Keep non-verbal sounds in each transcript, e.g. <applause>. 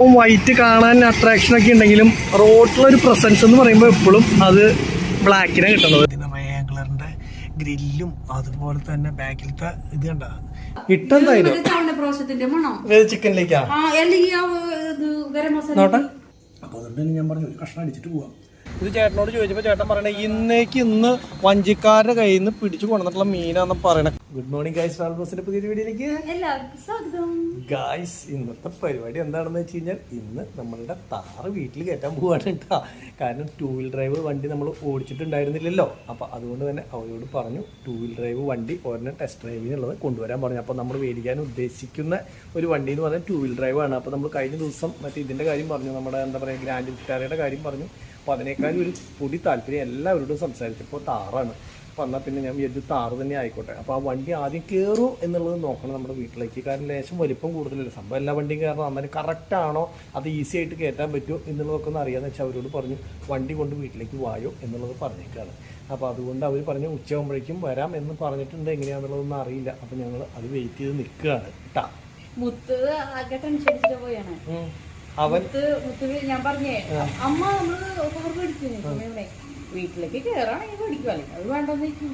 White കാണാൻ attraction ഒക്കെ ഉണ്ടെങ്കിലും റോഡിലൊരു പ്രസൻസ് എന്ന് പറയുമ്പോൾ എപ്പോഴും അത് ബ്ലാക്കിനെ കിട്ടുന്നത് റേഗ്ലറിന്റെ ഗ്രില്ലും അതുപോലെ തന്നെ ബാക്കിലത്തെ ഇത് കണ്ട? ഇട്ടെന്തായാലും ചവണപ്രാശത്തിന്റെ മണം? ചിക്കനിലേക്കാ ആ അല്ലെങ്കിൽ ആ ഇത് ഗരം മസാല നോട്ടെ. അപ്പൊ അതുകൊണ്ട് തന്നെ ഞാൻ പറഞ്ഞു ഒരു കഷ്ണം അടിച്ചിട്ട് പോവാം. ഇത് ചേട്ടനോട് ചോദിച്ചപ്പോ ചേട്ടൻ പറയണേ ഇന്നേക്ക് ഇന്ന് വഞ്ചിക്കാരുടെ കയ്യിൽ നിന്ന് പിടിച്ചു കൊണ്ടുവന്നിട്ടുള്ള മീനാന്ന് പറയണേ. ഗുഡ് മോർണിംഗ് ഗൈസ് ബസിന്റെ പുതിയ വീഡിയോയിലേക്ക് എല്ലാവർക്കും സ്വാഗതം. ഗായ്സ് ഇന്നത്തെ പരിപാടി എന്താണെന്ന് വെച്ച് കഴിഞ്ഞാൽ ഇന്ന് നമ്മളുടെ താറ് വീട്ടിൽ കയറ്റാൻ പോവാണ് കേട്ടോ കാരണം ടൂ വീൽ ഡ്രൈവ് വണ്ടി നമ്മൾ ഓടിച്ചിട്ടുണ്ടായിരുന്നില്ലല്ലോ. അപ്പോൾ അതുകൊണ്ട് തന്നെ അവരോട് പറഞ്ഞു ടൂ വീൽ ഡ്രൈവ് വണ്ടി ഒരെണ്ണം ടെസ്റ്റ് ഡ്രൈവിനുള്ളത് കൊണ്ടുവരാൻ പറഞ്ഞു. അപ്പോൾ നമ്മൾ മേടിക്കാൻ ഉദ്ദേശിക്കുന്ന ഒരു വണ്ടി എന്ന് പറഞ്ഞാൽ ടൂ വീൽ ഡ്രൈവ് ആണ്. അപ്പോൾ നമ്മൾ കഴിഞ്ഞ ദിവസം മറ്റേ ഇതിന്റെ കാര്യം പറഞ്ഞു. നമ്മുടെ എന്താ പറയുക ഗ്രാൻഡ് വിക്ടാരയുടെ കാര്യം പറഞ്ഞു. അപ്പോൾ അതിനേക്കാളും ഒരു പൊടി താല്പര്യം എല്ലാവരോടും സംസാരിച്ചപ്പോൾ താറാണ് അപ്പോൾ എന്നാൽ പിന്നെ ഞാൻ വിചാരിച്ചു താറ് തന്നെ ആയിക്കോട്ടെ. അപ്പോൾ ആ വണ്ടി ആദ്യം കയറും എന്നുള്ളത് നോക്കണം നമ്മുടെ വീട്ടിലേക്ക്. കാരണം ലേശം വലിപ്പം കൂടുതലല്ല? സംഭവം എല്ലാ വണ്ടിയും കയറണം അന്നേരം കറക്റ്റ് ആണോ? അത് ഈസി ആയിട്ട് കയറ്റാൻ പറ്റുമോ എന്നുള്ളതൊക്കെ ഒന്ന് അറിയാമെന്ന് വെച്ചാൽ അവരോട് പറഞ്ഞു വണ്ടി കൊണ്ട് വീട്ടിലേക്ക് വായോ? എന്നുള്ളത് പറഞ്ഞേക്കാണ്. അപ്പോൾ അതുകൊണ്ട് അവർ പറഞ്ഞു ഉച്ചയാകുമ്പോഴേക്കും വരാം എന്ന് പറഞ്ഞിട്ടുണ്ട്. എങ്ങനെയാണെന്നുള്ളതൊന്നും അറിയില്ല. അപ്പോൾ ഞങ്ങൾ അത് വെയിറ്റ് ചെയ്ത് നിൽക്കുകയാണ്. കേട്ടാ മുത്ത് ആകെ ടെൻഷൻ പോയാണ്. അവൻ ഞാൻ പറഞ്ഞേ അമ്മ നമ്മൾ മേടിച്ചു വീട്ടിലേക്ക് കേറാണെങ്കിൽ മേടിക്കും അത് വേണ്ടെന്ന് വെക്കും.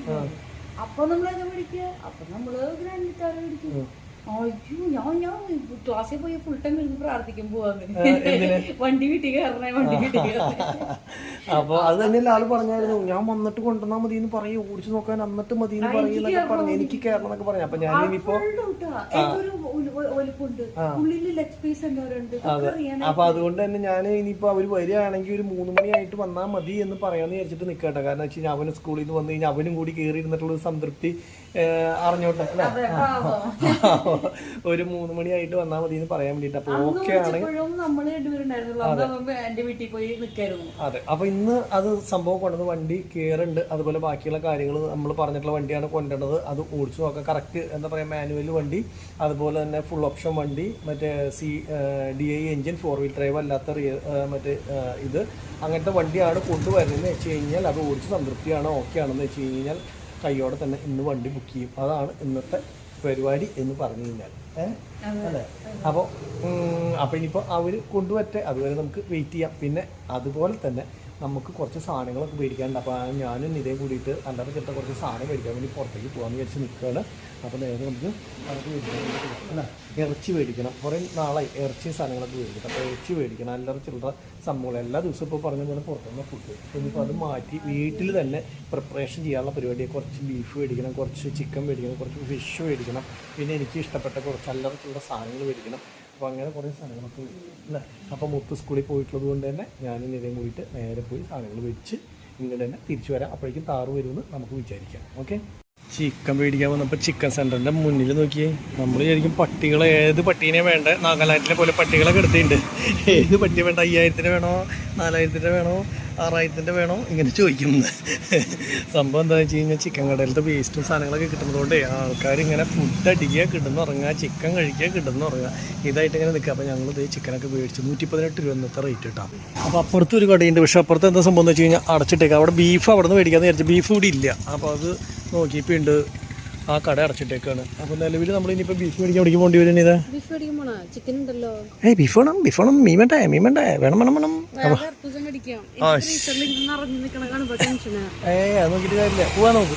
അപ്പൊ നമ്മളത് മേടിക്കുക അപ്പൊ നമ്മൾ ഗ്രാൻഡ് ഗിറ്റാർ അയ്യോ ഞാൻ ഞാൻ ക്ലാസ്സിൽ പോയി ഫുൾ ടൈം ഇരുന്ന് പ്രാർത്ഥിക്കും പോവാന്ന്. വണ്ടി വീട്ടിൽ കയറണേ വണ്ടി വീട്ടിൽ <laughs> അപ്പൊ അത് തന്നെയല്ല ആൾ പറഞ്ഞായിരുന്നു. ഞാൻ വന്നിട്ട് കൊണ്ടുവന്നാ മതി എന്ന് പറയും ഓടിച്ചു നോക്കാൻ എന്നിട്ട് മതി എന്ന് പറയുന്നൊക്കെ പറഞ്ഞു. എനിക്ക് കയറണം എന്നൊക്കെ പറഞ്ഞു. അപ്പൊ ഞാൻ ഇനിയിപ്പോ അപ്പൊ അതുകൊണ്ട് തന്നെ ഞാൻ ഇനിയിപ്പോ അവർ വരികയാണെങ്കിൽ ഒരു മൂന്ന് മണിയായിട്ട് വന്നാൽ മതി എന്ന് പറയാന്ന് വിചാരിച്ചിട്ട് നിക്കട്ടെ. കാരണം വെച്ച് കഴിഞ്ഞാൽ അവന് സ്കൂളിൽ നിന്ന് വന്നു കഴിഞ്ഞാൽ അവനും കൂടി കയറി ഇരുന്നിട്ടുള്ള ഒരു സംതൃപ്തി അറിഞ്ഞോട്ടെ അല്ലേ? <laughs> ഒരു മൂന്ന് മണി ആയിട്ട് വന്നാൽ മതി എന്ന് പറയാൻ വേണ്ടിട്ട്. അപ്പൊ ഓക്കെ ആണ് അതെ. അപ്പൊ ഇന്ന് അത് സംഭവം കൊണ്ടുവന്ന് വണ്ടി കയറുണ്ട് അതുപോലെ ബാക്കിയുള്ള കാര്യങ്ങൾ നമ്മൾ പറഞ്ഞിട്ടുള്ള വണ്ടിയാണ് കൊണ്ടുവന്നത് അത് ഓടിച്ചു നോക്കാം. കറക്റ്റ് എന്താ പറയാ മാനുവൽ വണ്ടി. അതുപോലെ തന്നെ ഫുൾ ഓപ്ഷൻ വണ്ടി. മറ്റേ C D I engine four wheel drive അല്ലാത്ത മറ്റേ ഇത്. അങ്ങനത്തെ വണ്ടിയാണ് കൊണ്ടുവരുന്നതെന്ന് വെച്ച് കഴിഞ്ഞാൽ അത് ഓടിച്ച് സംതൃപ്തിയാണ് ഓക്കെ ആണെന്ന് വെച്ച് കഴിഞ്ഞാൽ കയ്യോടെ തന്നെ ഇന്ന് വണ്ടി ബുക്ക് ചെയ്യും. അതാണ് ഇന്നത്തെ പരിപാടി എന്ന് പറഞ്ഞു കഴിഞ്ഞാൽ അല്ലേ? അപ്പോൾ അപ്പോൾ ഇനിയിപ്പോൾ അവർ കൊണ്ടുവരട്ടെ. അതുവരെ നമുക്ക് വെയിറ്റ് ചെയ്യാം. പിന്നെ അതുപോലെ തന്നെ നമുക്ക് കുറച്ച് സാധനങ്ങളൊക്കെ മേടിക്കാനുണ്ട്. അപ്പോൾ ഞാനും ഇതേ കൂടിയിട്ട് അല്ലാതെ ചെറുത്ത കുറച്ച് സാധനം മേടിക്കാൻ വേണ്ടി പുറത്തേക്ക് പോകാമെന്ന് വിചാരിച്ച് നിൽക്കുകയാണ് അപ്പോൾ നേരെ നമുക്ക് അതൊക്കെ മേടിക്കണം അല്ല ഇറച്ചി മേടിക്കണം. കുറേ നാളായി ഇറച്ചി സാധനങ്ങളൊക്കെ മേടിക്കണം അപ്പോൾ ഇറച്ചി മേടിക്കണം. അല്ലാതെ ചില്ലറ സംഭവങ്ങൾ എല്ലാ ദിവസവും ഇപ്പോൾ പറഞ്ഞ പോലെ പുറത്തുനിന്ന് ഫുഡ് ഇനിയിപ്പോൾ അത് മാറ്റി വീട്ടിൽ തന്നെ പ്രിപ്പറേഷൻ ചെയ്യാനുള്ള പരിപാടി കുറച്ച് ബീഫ് മേടിക്കണം കുറച്ച് ചിക്കൻ മേടിക്കണം കുറച്ച് ഫിഷ് മേടിക്കണം. പിന്നെ എനിക്ക് ഇഷ്ടപ്പെട്ട കുറച്ച് അല്ലറ ചില്ലറ സാധനങ്ങൾ മേടിക്കണം. അപ്പോൾ അങ്ങനെ കുറേ സാധനങ്ങളൊക്കെ. അല്ലേ അപ്പോൾ മുത്ത് സ്കൂളിൽ പോയിട്ടുള്ളത് കൊണ്ട് തന്നെ ഞാനും നിലയും കൂടിയിട്ട് നേരെ പോയി സാധനങ്ങൾ വെച്ച് ഇങ്ങോട്ട് തന്നെ തിരിച്ചു വരാം. അപ്പോഴേക്കും താറ് വരുമെന്ന് നമുക്ക് വിചാരിക്കാം. ഓക്കെ? ചിക്കൻ മേടിക്കാൻ വന്നപ്പോൾ ചിക്കൻ സെന്ററിന്റെ മുന്നിൽ നോക്കിയേ. നമ്മൾ ശരിക്കും പട്ടികൾ ഏത് പട്ടീനെ വേണ്ട? നാഗാലാൻഡിലെ പോലെ പട്ടികളൊക്കെ എടുത്തിട്ടുണ്ട്. ഏത് പട്ടി വേണ്ട? അയ്യായിരത്തിന് വേണോ? നാലായിരത്തിന്റെ വേണോ? ആറായിരത്തിന്റെ വേണോ ഇങ്ങനെ ചോദിക്കുന്നത്. സംഭവം എന്താണെന്ന് വെച്ച് കഴിഞ്ഞാൽ ചിക്കൻ കടയിലത്തെ വേസ്റ്റും സാധനങ്ങളൊക്കെ കിട്ടുന്നതുകൊണ്ട് ആൾക്കാർ ഇങ്ങനെ ഫുഡ് അടിക്കുക കിടന്നുറങ്ങുക ചിക്കൻ കഴിക്കുക കിടന്നുറങ്ങുക. ഇതായിട്ട് ഇങ്ങനെ നിൽക്കുക. അപ്പോൾ ഞങ്ങൾ ഇതേ ചിക്കനൊക്കെ മേടിച്ചു. നൂറ്റി പതിനെട്ട് രൂപ ഇന്നത്തെ റേറ്റ് കിട്ടാം അപ്പോൾ അപ്പുറത്ത് ഒരു കടയുണ്ട്. പക്ഷേ അപ്പുറത്ത് എന്താ സംഭവം എന്ന് വെച്ച് കഴിഞ്ഞാൽ അടച്ചിട്ടേക്കാം. അവിടെ ബീഫ് അവിടെ നിന്ന് മേടിക്കാമെന്ന് വിചാരിച്ചു. ബീഫ് കൂടി ഇല്ല. അപ്പോൾ അത് നോക്കിയപ്പോൾ ഉണ്ട്. ആ കട അടച്ചിട്ടേക്കാണ്. അപ്പോൾ നിലവിൽ നമ്മൾ ഇനിയിപ്പോൾ ബീഫ് മേടിക്കാൻ എവിടേക്ക് പോകേണ്ടി വരും ഇതാ? ബീഫ് മേടിക്കുമ്പോണോ ചിക്കൻ ഉണ്ടല്ലോ. ഏയ് ബീഫ് വേണം ബീഫ് വേണം. മീൻ വേണ്ടേ മീൻ വേണ്ടേ. വേണം വേണം വേണം. ഏയ് അത് നോക്കിയിട്ട് കാര്യമില്ല. പോവാ നോക്ക്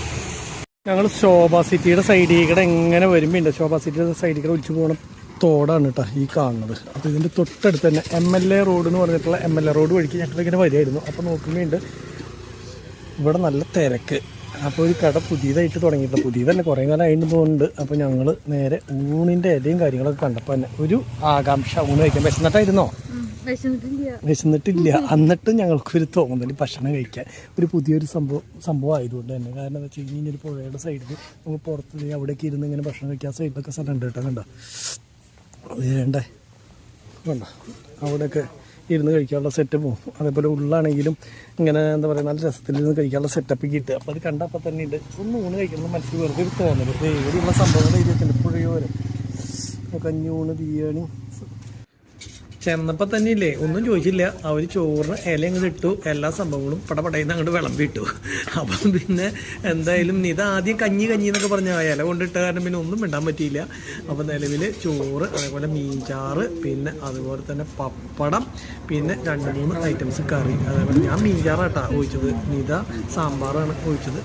ഞങ്ങൾ ശോഭ സിറ്റിയുടെ സൈഡിൽ കൂടെ എങ്ങനെ വരുമ്പോണ്ട്? ശോഭ സിറ്റിയുടെ സൈഡിൽ കൂടെ ഒളിച്ചു പോകണം തോടാണ് കേട്ടോ ഈ കാണുന്നത്. അപ്പോൾ ഇതിന്റെ തൊട്ടടുത്ത് തന്നെ എം എൽ എ റോഡ് എന്ന് പറഞ്ഞിട്ടുള്ള എം എൽ എ റോഡ് വഴിക്ക് ഞങ്ങൾ ഇങ്ങനെ വരികയായിരുന്നു. അപ്പോൾ നോക്കുമ്പോണ്ട് ഇവിടെ നല്ല തിരക്ക്. അപ്പോൾ ഒരു കട പുതിയതായിട്ട് തുടങ്ങിയിട്ടുണ്ട് പുതിയതല്ല കുറേ കാലം ആയിട്ട് പോകുന്നുണ്ട് അപ്പോൾ ഞങ്ങൾ നേരെ ഊണിന്റെ ഇലയും കാര്യങ്ങളൊക്കെ കണ്ടപ്പോൾ തന്നെ ഒരു ആകാംക്ഷ ഊണ് കഴിക്കാൻ വിശന്നിട്ടായിരുന്നോ? വിശന്നിട്ടില്ല. എന്നിട്ടും ഞങ്ങൾക്കൊരു തോന്നൽ ഭക്ഷണം കഴിക്കാൻ. ഒരു പുതിയൊരു സംഭവം സംഭവം ആയതുകൊണ്ട് തന്നെ. കാരണം എന്താ വെച്ച് കഴിഞ്ഞാൽ ഒരു പുഴയുടെ സൈഡിൽ നമുക്ക് പുറത്ത് അവിടേക്ക് ഇരുന്ന് ഇങ്ങനെ ഭക്ഷണം കഴിക്കാൻ സൈഡിലൊക്കെ സ്ഥലം ഉണ്ട് കേട്ടോ കണ്ടോ? വേണ്ടേ? വേണ്ട. അവിടെയൊക്കെ ഇരുന്ന് കഴിക്കാനുള്ള സെറ്റപ്പും അതേപോലെ ഉള്ളാണെങ്കിലും ഇങ്ങനെ എന്താ പറയുക നല്ല രസത്തിൽ ഇരുന്ന് കഴിക്കാനുള്ള സെറ്റപ്പ് കിട്ടുക. അപ്പോൾ അത് കണ്ടപ്പോൾ തന്നെ ഉണ്ട്. ഒന്ന് ഊണ് കഴിക്കുന്ന മനസ്സിൽ വെറുതെ തോന്നൽ ദേ ഇവിടെയുള്ള സംഭവങ്ങൾ എഴുതിയിട്ടുണ്ട് പുഴയോരം കഞ്ഞൂണ് ബിരിയാണി ചെന്നപ്പോ തന്നെ ഇല്ലേ ഒന്നും ചോദിച്ചില്ല. അവർ ചോറിന് ഇല അങ്ങോട്ട് ഇട്ടു. എല്ലാ സംഭവങ്ങളും പടപടയിന്ന് അങ്ങോട്ട് വിളമ്പിട്ടു. അപ്പം പിന്നെ എന്തായാലും ഇത് ആദ്യം കഞ്ഞി കഞ്ഞി എന്നൊക്കെ പറഞ്ഞ ഇല കൊണ്ടിട്ട കാരണം പിന്നെ ഒന്നും മിണ്ടാൻ പറ്റിയില്ല. അപ്പം നിലവിൽ ചോറ് അതേപോലെ മീൻചാറ് പിന്നെ അതുപോലെ തന്നെ പപ്പടം പിന്നെ രണ്ട് മൂന്ന് ഐറ്റംസ് കറി. അതേപോലെ ഞാൻ മീൻചാറാട്ടാ ഒഴിച്ചത്. നിത സാമ്പാറാണ് ഒഴിച്ചത്.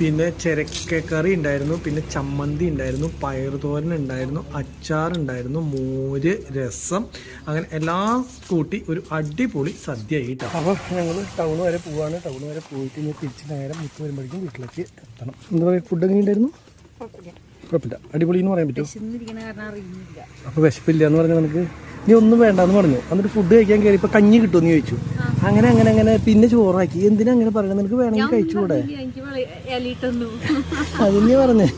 പിന്നെ ചിരക്കക്കറി ഉണ്ടായിരുന്നു പിന്നെ ചമ്മന്തി ഉണ്ടായിരുന്നു പയറുതോരൻ ഉണ്ടായിരുന്നു അച്ചാർ ഉണ്ടായിരുന്നു മോര് രസം അങ്ങനെ എല്ലാം കൂട്ടി ഒരു അടിപൊളി സദ്യ ആയിട്ടാണ് അപ്പോൾ ഞങ്ങൾ ടൗൺ വരെ പോവാണ്. ടൗൺ വരെ പോയിട്ട് ഇനി തിരിച്ച് നേരം മുത്ത് വരുമ്പോഴേക്കും വീട്ടിലേക്ക് എത്തണം. എന്താ പറയുക ഫുഡ് എങ്ങനെ ഉണ്ടായിരുന്നു കുഴപ്പമില്ല. അടിപൊളി എന്ന് പറയാൻ പറ്റും അപ്പോൾ വിശപ്പില്ല എന്ന് പറഞ്ഞാൽ നമുക്ക് നീ ഒന്നും വേണ്ടെന്ന് പറഞ്ഞു. എന്നിട്ട് ഫുഡ് കഴിക്കാൻ കയറി ഇപ്പൊ കഞ്ഞി കിട്ടുമെന്ന് ചോദിച്ചു. അങ്ങനെ അങ്ങനെ അങ്ങനെ പിന്നെ ചോറാക്കി. എന്തിനാ അങ്ങനെ പറയുന്നത് നിനക്ക് വേണമെങ്കിൽ കഴിച്ചുകൂടെ <laughs> അതിനെ പറഞ്ഞേ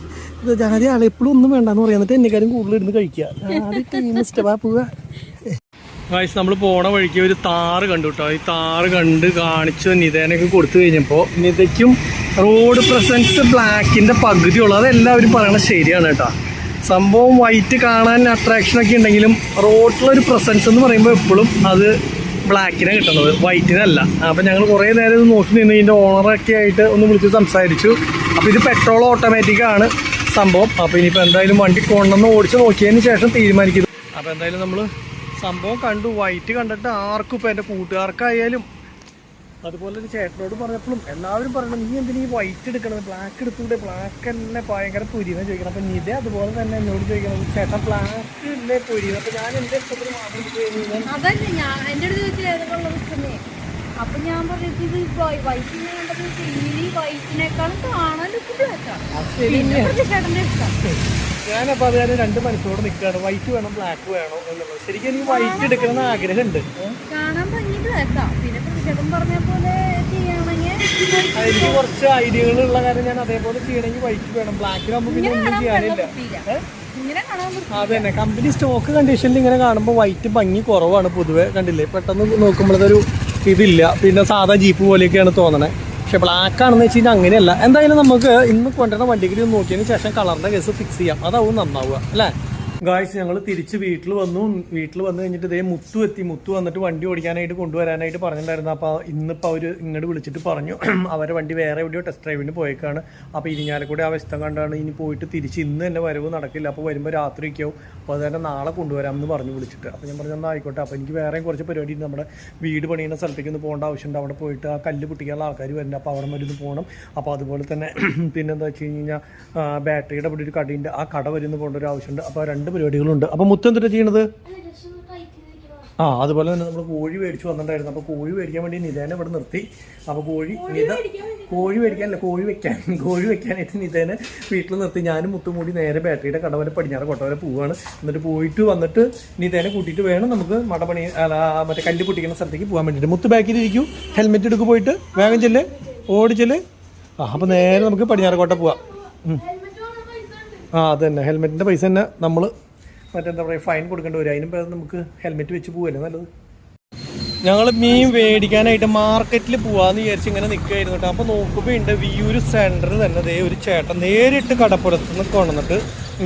ഇത് ജാതി ആളെ എപ്പോഴും ഒന്നും വേണ്ടെന്ന് പറയാം. എന്നിട്ട് എന്നെക്കാരും കൂടുതൽ ഇരുന്ന് കഴിക്കുക ഗായ്സ് നമ്മൾ പോണ വഴിക്ക് ഒരു താറ് കണ്ടു കേട്ടോ ഈ താറ് കണ്ട് കാണിച്ചു നിതേനൊക്കെ കൊടുത്തു കഴിഞ്ഞപ്പോൾ നിതയ്ക്കും റോഡ് പ്രസൻസ് ബ്ലാക്കിന്റെ പകുതിയുള്ളൂ. അതെല്ലാവരും പറയണത് ശരിയാണ് കേട്ടോ സംഭവം വൈറ്റ് കാണാൻ അട്രാക്ഷൻ ഒക്കെ ഉണ്ടെങ്കിലും റോഡിലൊരു പ്രസൻസ് എന്ന് പറയുമ്പോൾ എപ്പോഴും അത് ബ്ലാക്കിനെ കിട്ടുന്നത് വൈറ്റിനല്ല അപ്പോൾ ഞങ്ങൾ കുറേ നേരം ഇത് നോക്കി നിന്ന് ഇതിന്റെ ഓണറൊക്കെ ആയിട്ട് ഒന്ന് വിളിച്ച് സംസാരിച്ചു. അപ്പോൾ ഇത് പെട്രോൾ ഓട്ടോമാറ്റിക് ആണ് സംഭവം. അപ്പോൾ ഇനിയിപ്പോൾ എന്തായാലും വണ്ടി കൊണ്ടുവന്ന് ഓടിച്ച് നോക്കിയതിന് ശേഷം തീരുമാനിക്കുന്നു. അപ്പോൾ എന്തായാലും നമ്മൾ സംഭവം കണ്ടു. വൈറ്റ് കണ്ടിട്ട് ആർക്കും ഇപ്പോൾ എന്റെ കൂട്ടുകാർക്കായാലും അതുപോലെ ഒരു ചേട്ടനോട് പറഞ്ഞപ്പോഴും എല്ലാവരും പറയണം നീ എന്തിനാ ഈ വൈറ്റ് എടുക്കണത്? ബ്ലാക്ക് എടുത്തൂടെ? ബ്ലാക്ക് തന്നെ ഭയങ്കര പൊരിയെന്ന് ചോദിക്കണം അപ്പം നിതേ അതുപോലെ തന്നെ എന്നോട് ചോദിക്കണം ചേട്ടൻ ബ്ലാക്ക് ഇല്ലേ പൊരിയും അപ്പം ഞാൻ എന്റെ ഇഷ്ടത്തിന് മാത്രം അതല്ല ഞാൻ എന്റെ അടുത്ത് ഏതൊക്കെയുള്ള ഞാൻ പറഞ്ഞത് ഇത് വൈറ്റിനെ കണ്ടത് ഈ വൈറ്റിനേക്കാളും കാണാൻ ലുക്ക് ബ്ലാക്കാണ് പിന്നെ ചേട്ടന്റെ ഇഷ്ടം. ഞാനപ്പോൾ അത് കാരണം രണ്ട് മനസ്സോട് നിൽക്കുകയാണ് വൈറ്റ് വേണം ബ്ലാക്ക് വേണോ എന്നുള്ളത്. ശരിക്കും എനിക്ക് വൈറ്റ് എടുക്കണം എന്ന് ആഗ്രഹമുണ്ട്. കാണാൻ ഭംഗി ബ്ലാക്കാ പിന്നെ ചേട്ടൻ പറഞ്ഞ പോലെ ചെയ്യുകയാണെങ്കിൽ എനിക്ക് കുറച്ച് ഐഡിയകൾ ഉള്ള കാര്യം ഞാൻ അതേപോലെ ചെയ്യണമെങ്കിൽ വൈറ്റ് വേണം. ബ്ലാക്കിനാകുമ്പോൾ പിന്നെ ഒന്നും ചെയ്യാനില്ല. അതെ തന്നെ കമ്പനി സ്റ്റോക്ക് കണ്ടീഷനിൽ ഇങ്ങനെ കാണുമ്പോൾ വൈറ്റ് ഭംഗി കുറവാണ് പൊതുവെ. കണ്ടില്ലേ? പെട്ടെന്ന് നോക്കുമ്പോൾ അതൊരു ഇതില്ല. പിന്നെ സാധാ ജീപ്പ് പോലെയൊക്കെയാണ് തോന്നണേ. പക്ഷെ ബ്ലാക്ക് ആണെന്ന് വെച്ച് കഴിഞ്ഞാൽ അങ്ങനെയല്ല. എന്തായാലും നമുക്ക് ഇന്ന് കൊണ്ടുവരുന്ന വണ്ടിക്ക് നോക്കിയതിന് ശേഷം കളറിന്റെ കേസ് ഫിക്സ് ചെയ്യാം. അതാവും നന്നാവുക. അല്ലേ? ഗായ്സ് ഞങ്ങൾ തിരിച്ച് വീട്ടിൽ വന്നു. വീട്ടിൽ വന്നു കഴിഞ്ഞിട്ട് ഇതേ മുത്തു എത്തി. മുത്തു വന്നിട്ട് വണ്ടി ഓടിക്കാനായിട്ട് കൊണ്ടുവരാനായിട്ട് പറഞ്ഞിട്ടുണ്ടായിരുന്നു. അപ്പോൾ ഇന്നിപ്പോൾ അവർ ഇങ്ങോട്ട് വിളിച്ചിട്ട് പറഞ്ഞു <clears throat> അവരെ വണ്ടി വേറെ എവിടെയോ ടെസ്റ്റ് ഡ്രൈവിന് പോയേക്കാണ്. അപ്പോൾ ഇരിഞ്ഞാലക്കൂടെ അവസ്ഥ കണ്ടാണ് ഇനി പോയിട്ട് തിരിച്ച് ഇന്ന് തന്നെ വരവ് നടക്കില്ല. അപ്പോൾ വരുമ്പോൾ രാത്രിയൊക്കെ ആവും. അപ്പോൾ അത് തന്നെ നാളെ കൊണ്ടുവരാമെന്ന് പറഞ്ഞു വിളിച്ചിട്ട്. അപ്പോൾ ഞാൻ പറഞ്ഞു എന്നാൽ ആയിക്കോട്ടെ അപ്പോൾ എനിക്ക് വേറെയും കുറച്ച് പരിപാടി നമ്മുടെ വീട് പണിയുന്ന സ്ഥലത്തേക്ക് ഒന്ന് പോകേണ്ട ആവശ്യമുണ്ട്. അവിടെ പോയിട്ട് ആ കല്ല് പൊട്ടിക്കാനുള്ള ആൾക്കാർ വരുന്നുണ്ട് അപ്പോൾ അവിടെ വരെ ഒന്ന് പോകണം അപ്പോൾ അതുപോലെ തന്നെ <clears throat> പിന്നെന്താ വെച്ച് കഴിഞ്ഞാൽ ബാറ്ററിയുടെ ഇവിടെ ഒരു കടയുണ്ട്. ആ കട വരുന്ന പോകേണ്ട ഒരു ആവശ്യമുണ്ട്. അപ്പോൾ രണ്ട് പരിപാടികളുണ്ട്. അപ്പോൾ മുത്ത് എന്തിട്ടാ ചെയ്യണത്? ആ അതുപോലെ തന്നെ നമ്മൾ കോഴി മേടിച്ചു വന്നിട്ടുണ്ടായിരുന്നു. അപ്പോൾ കോഴി മേടിക്കാൻ വേണ്ടി നിതേനെ ഇവിടെ നിർത്തി. അപ്പോൾ കോഴി നിത കോഴി മേടിക്കാനല്ല കോഴി വെക്കാൻ. കോഴി വെക്കാനായിട്ട് നിതേനെ വീട്ടിൽ നിർത്തി. ഞാനും മുത്തും കൂടി നേരെ ബാറ്ററിയുടെ കട വരെ പടിഞ്ഞാറ് കൊട്ട വരെ പോവാണ്. എന്നിട്ട് പോയിട്ട് വന്നിട്ട് നിതേനെ കൂട്ടിയിട്ട് വേണം നമുക്ക് മടപണി അല്ല മറ്റേ കല്ല് പൊട്ടിക്കുന്ന സ്ഥലത്തേക്ക് പോകാൻ വേണ്ടിയിട്ട്. മുത്ത് ബാക്കിൽ ഇരിക്കൂ. ഹെൽമെറ്റ് എടുക്ക് പോയിട്ട്. വേഗം ചെല്ല്. ഓടിച്ചെല്ല് ആ അപ്പോൾ നേരെ നമുക്ക് പടിഞ്ഞാറ് കോട്ട പോവാം. ആ അത് തന്നെ ഹെൽമെറ്റിന്റെ പൈസ തന്നെ നമ്മൾ മറ്റെന്താ പറയുക ഫൈൻ കൊടുക്കേണ്ടി വരും. അതിനും പേര് നമുക്ക് ഹെൽമെറ്റ് വെച്ച് പോവല്ലേ? നല്ലത്. ഞങ്ങൾ മീൻ മേടിക്കാനായിട്ട് മാർക്കറ്റിൽ പോവാന്ന് വിചാരിച്ച് ഇങ്ങനെ നിൽക്കുകയായിരുന്നു കേട്ടോ. അപ്പോൾ നോക്കുമ്പോൾ ഉണ്ട് വിയൂർ സെന്ററിൽ തന്നെ ദേ ഒരു ചേട്ടൻ നേരിട്ട് കടപ്പുറത്ത് നിന്ന് കൊണ്ടുവന്നിട്ട്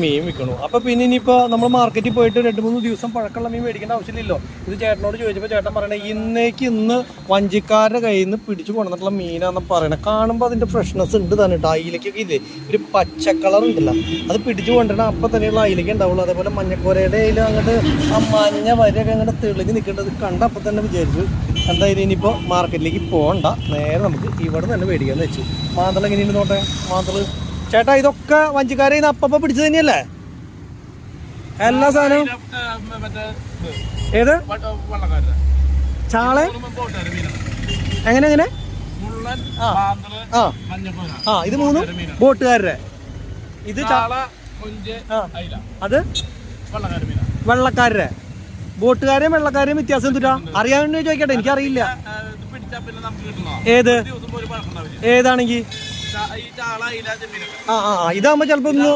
മീൻ വിൽക്കണു. അപ്പോൾ പിന്നെ ഇനിയിപ്പോൾ നമ്മൾ മാർക്കറ്റിൽ പോയിട്ട് രണ്ട് മൂന്ന് ദിവസം പഴക്കമുള്ള മീൻ മേടിക്കേണ്ട ആവശ്യമില്ലല്ലോ. ഇത് ചേട്ടനോട് ചോദിച്ചപ്പോൾ ചേട്ടൻ പറയണേ ഇന്നേക്ക് ഇന്ന് വഞ്ചിക്കാരുടെ കയ്യിൽ നിന്ന് പിടിച്ചു കൊണ്ടുവന്നിട്ടുള്ള മീനാണെന്ന് പറയണേ. കാണുമ്പോൾ അതിന്റെ ഫ്രഷ്നെസ് ഉണ്ട് തന്നെ കേട്ടോ അയിലക്കൊക്കെ ഇല്ലേ ഒരു പച്ച കളർ ഉണ്ടല്ലോ. അത് പിടിച്ചു കൊണ്ടുവരണം അപ്പം തന്നെയുള്ള അയിലേക്ക് ഉണ്ടാവുള്ളൂ. അതേപോലെ മഞ്ഞക്കോരയുടെ അതിൽ അങ്ങോട്ട് ആ മഞ്ഞ വരെയൊക്കെ അങ്ങോട്ട് തെളിഞ്ഞ് നിൽക്കേണ്ടത് കണ്ട അപ്പം തന്നെ വിചാരിച്ചു. എന്തായാലും ഇനിയിപ്പോൾ മാർക്കറ്റിലേക്ക് പോകണ്ട നേരെ നമുക്ക് ഇവിടെ തന്നെ മേടിക്കാന്ന് വെച്ചു. മാന്തളം എങ്ങനെയുണ്ട് നോട്ടെ? മാന്തൾ ചേട്ടാ ഇതൊക്കെ വഞ്ചിക്കാരെ അപ്പപ്പ പിടിച്ചു പിടിച്ചത് തന്നെയല്ലേ? എല്ലാ സാധനവും? ഏത്? ചാള? എങ്ങനെ എങ്ങനെ? ആ. ഇത് മൂന്നും ബോട്ടുകാരുടെ. ഇത് അത്? വെള്ളക്കാരുടെ ബോട്ടുകാരെയും വെള്ളക്കാരെയും വ്യത്യാസം എന്തുട്ടാ? വേണ്ടി ചോദിക്കട്ടെ എനിക്കറിയില്ല. ഏത്? ഏതാണെങ്കി? ആ ആ ഇതാകുമ്പോ ചിലപ്പോ ഒന്ന്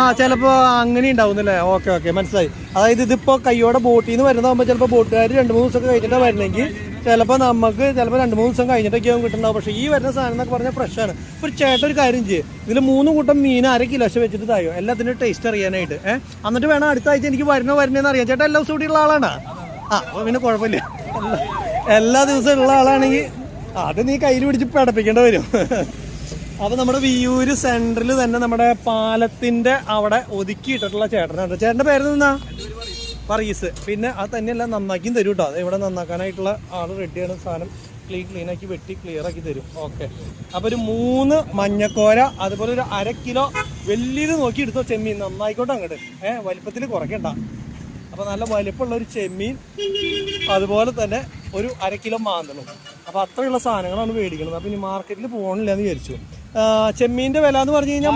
ആ ചിലപ്പോ അങ്ങനെ ഉണ്ടാവുന്നല്ലേ ഓക്കെ ഓക്കെ മനസ്സിലായി. അതായത് ഇതിപ്പോ കയ്യോടെ ബോട്ടിൽ നിന്ന് വരുന്നതാകുമ്പോ ചിലപ്പോ ബോട്ടുകാർ രണ്ട് മൂന്ന് ദിവസമൊക്കെ കഴിഞ്ഞിട്ടാ വരുന്നെങ്കിൽ ചിലപ്പോൾ നമുക്ക് ചിലപ്പോൾ രണ്ട് മൂന്ന് ദിവസം കഴിഞ്ഞിട്ടൊക്കെ ആവും കിട്ടുന്നുണ്ടാവും പക്ഷെ ഈ വരുന്ന സാധനം എന്നൊക്കെ പറഞ്ഞാൽ ഫ്രഷ് ആണ്. ഒരു ചേട്ടൻ ഒരു കാര്യം ചെയ്യും. ഇതിൽ മൂന്ന് കൂട്ടം മീൻ അര കിലോ വെച്ചിട്ട് തായോ? എല്ലാത്തിനും ടേസ്റ്റ് അറിയാനായിട്ട്. ഏഹ് എന്നിട്ട് വേണം അടുത്ത ആഴ്ച എനിക്ക് വരണോ വരണേന്ന് അറിയാം. ചേട്ടാ എല്ലാ ദിവസവും കൂടിയുള്ള ആളാണ്? ആ പിന്നെ കുഴപ്പമില്ല. എല്ലാ ദിവസവും ഉള്ള ആളാണെങ്കിൽ അത് നീ കയ്യിൽ പിടിച്ച് പടപ്പിക്കേണ്ടി വരും. അപ്പൊ നമ്മുടെ വിയൂര് സെന്ററിൽ തന്നെ നമ്മുടെ പാലത്തിന്റെ അവിടെ ഒതുക്കിയിട്ടിട്ടുള്ള ചേട്ടനുണ്ട് ചേട്ടന്റെ പേര് നിന്നാ പറീസ് പിന്നെ അത് തന്നെയല്ല നന്നാക്കിയും തരും കേട്ടോ അത് ഇവിടെ നന്നാക്കാനായിട്ടുള്ള ആൾ റെഡിയാണ് സാധനം ക്ലീൻ ക്ലീൻ ആക്കി വെട്ടി ക്ലിയർ ആക്കി തരും. ഓക്കെ അപ്പൊ ഒരു മൂന്ന് മഞ്ഞക്കോര അതുപോലെ ഒരു അര കിലോ വലിയത് നോക്കി എടുത്തോ ചെമ്മീൻ. നന്നായിക്കോട്ടെ അങ്ങോട്ട് ഏഹ് വലിപ്പത്തിൽ കുറയ്ക്കണ്ട. അപ്പൊ നല്ല വലിപ്പമുള്ള ഒരു ചെമ്മീൻ അതുപോലെ തന്നെ ഒരു അര കിലോ മാന്തളും. അപ്പൊ അത്രയുള്ള സാധനങ്ങളാണ് മേടിക്കുന്നത്. അപ്പൊ ഇനി മാർക്കറ്റിൽ പോകണില്ല എന്ന് വിചാരിച്ചു. ചെമ്മീന്റെ ചെമ്മീന്റെ വില എന്ന് പറഞ്ഞു കഴിഞ്ഞാൽ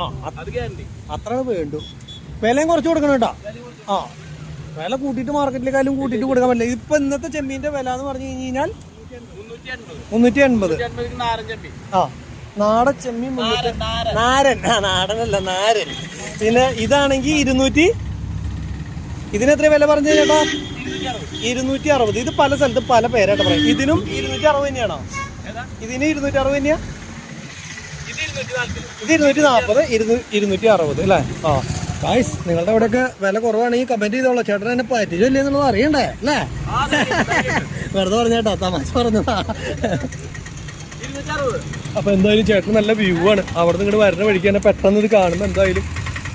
ആ അത്രയാണ് വേണ്ടു. വിലയും കുറച്ച് കൊടുക്കണം കേട്ടോ. ആ വില കൂട്ടിയിട്ട് മാർക്കറ്റിലേക്കാലും കൂട്ടിയിട്ട് കൊടുക്കാൻ പറ്റില്ല. ഇപ്പൊ ഇന്നത്തെ ചെമ്മീന്റെ വില എന്ന് പറഞ്ഞു കഴിഞ്ഞാൽ മുന്നൂറ്റി എൺപത് ആ നാടൻ ചെമ്മീൻ നാരൻ. ആ നാടനല്ല നാരൻ. പിന്നെ ഇതാണെങ്കിൽ ഇരുന്നൂറ്റി ഇതിനെത്ര വില പറഞ്ഞു ചേട്ടാ? ഇരുന്നൂറ്റി അറുപത് ഇത് പല സ്ഥലത്തും പല പേരായിട്ട് പറയും ഇതിനും ഇരുന്നൂറ്റി അറുപത് തന്നെയാണോ ഇതിന് ഇരുന്നൂറ്റി അറുപത് തന്നെയാ? ഇത് ഇരുന്നൂറ്റി നാൽപ്പത് ഇരുന്നൂറ്റി അറുപത് അല്ലേ? ആ. ഗായ്സ് നിങ്ങളുടെ അവിടെയൊക്കെ വില കുറവാണെങ്കിൽ കമന്റ് ചെയ്തോളൂ. ചേട്ടൻ എന്നെ പറ്റിച്ചല്ലേ എന്നുള്ളത് അറിയണ്ടേ? അല്ലേ? വെറുതെ പറഞ്ഞേട്ടാ തമാശ പറഞ്ഞതാ. അറുപത് അപ്പൊ എന്തായാലും ചേട്ടൻ നല്ല വ്യൂ ആണ്. അവിടെ നിന്ന് ഇങ്ങോട്ട് വരുന്ന വഴിക്ക് തന്നെ പെട്ടെന്ന് ഇത് കാണുമ്പോൾ എന്തായാലും